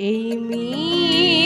এই মিনতি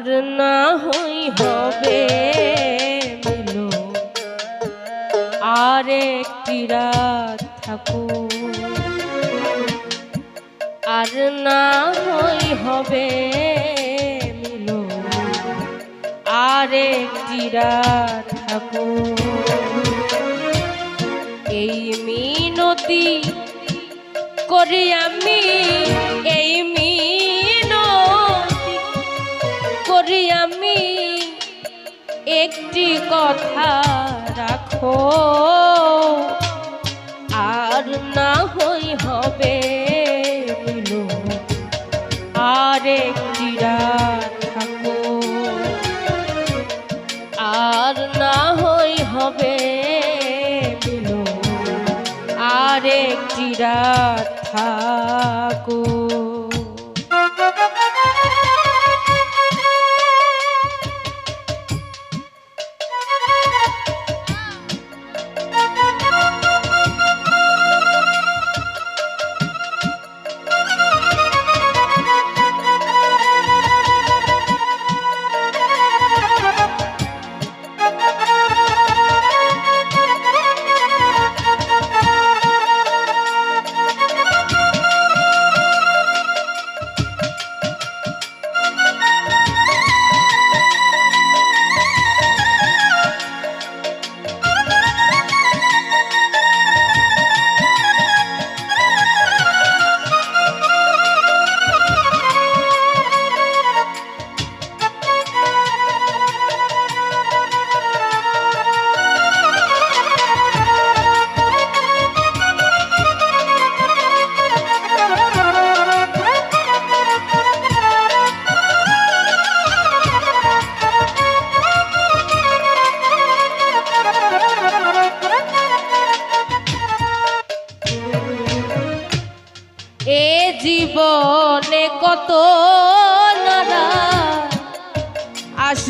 আর না হই হবে মিলো আর একটি রাত থাকো আর না হই হবে মিলো আর একটি রাত থাকো এই মিনতি করি আমি, এই একটি কথা রাখো। আর না হই হবে আর একটি থাকো। আর না হই হবে আর একটি রাত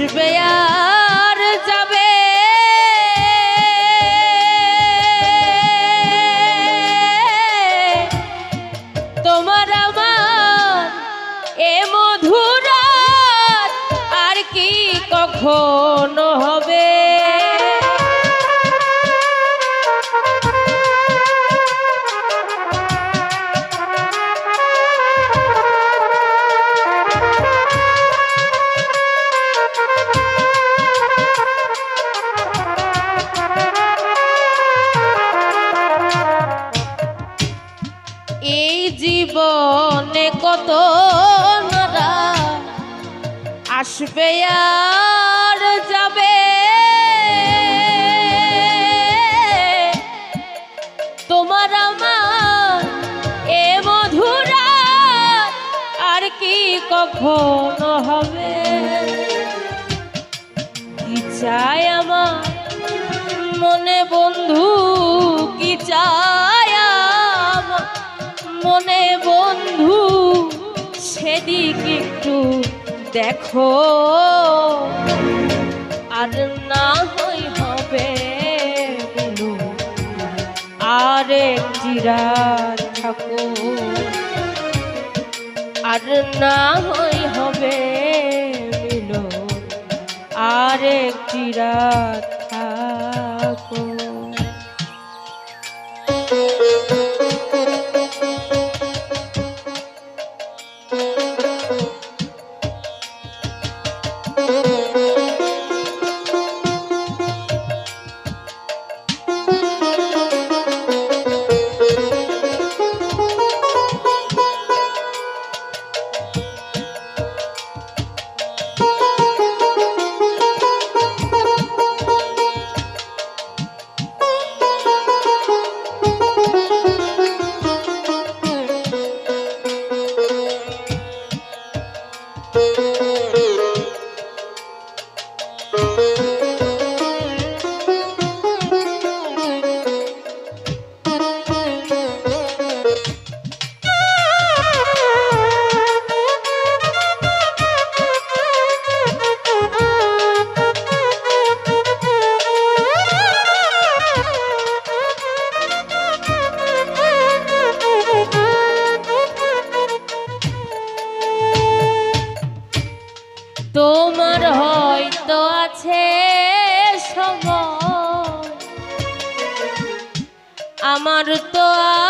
আসবে আর যাবে। তোমার আমার এ মধুর আর কি কখনো আসবে যাবে। তোমার আমার এ মধুরা আর কি কখনো হবে? কি চাই আমার মনে বন্ধু, কি চায় দেখো আর না হই হবে আরেক রাত থাকো। আর না হই হবে আরেক আর তোমার হয়তো আছে সময়। আমার তো আর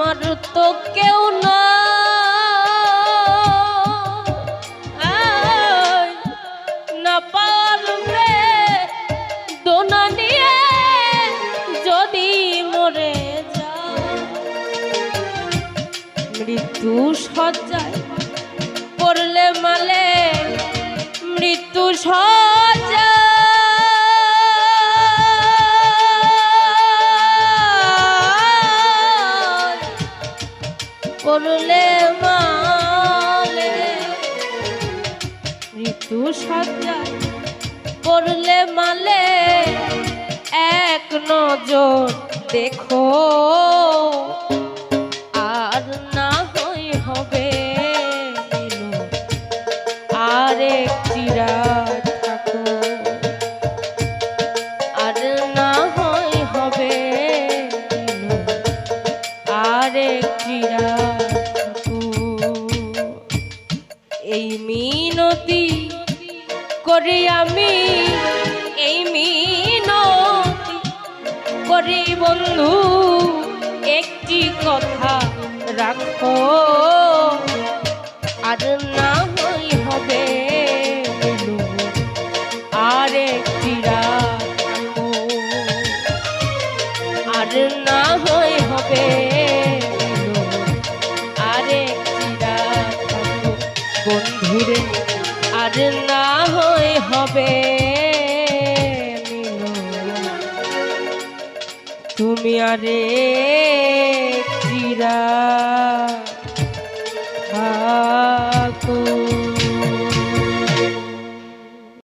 আমার তো কেউ না না পারবে দোনা নিয়ে যদি মরে যায়। মৃত্যু সজ্জায় পড়লে মালে, মৃত্যু সজা পড়লে মালে মৃত্যু সজ্জা পড়লে মালে। এক নজর দেখো। এই মিনতি করি আমি, এই মিনতি করি বন্ধু, একটি কথা রাখো। আর না হই হবে না হই হবে। তুমি আরে চিরা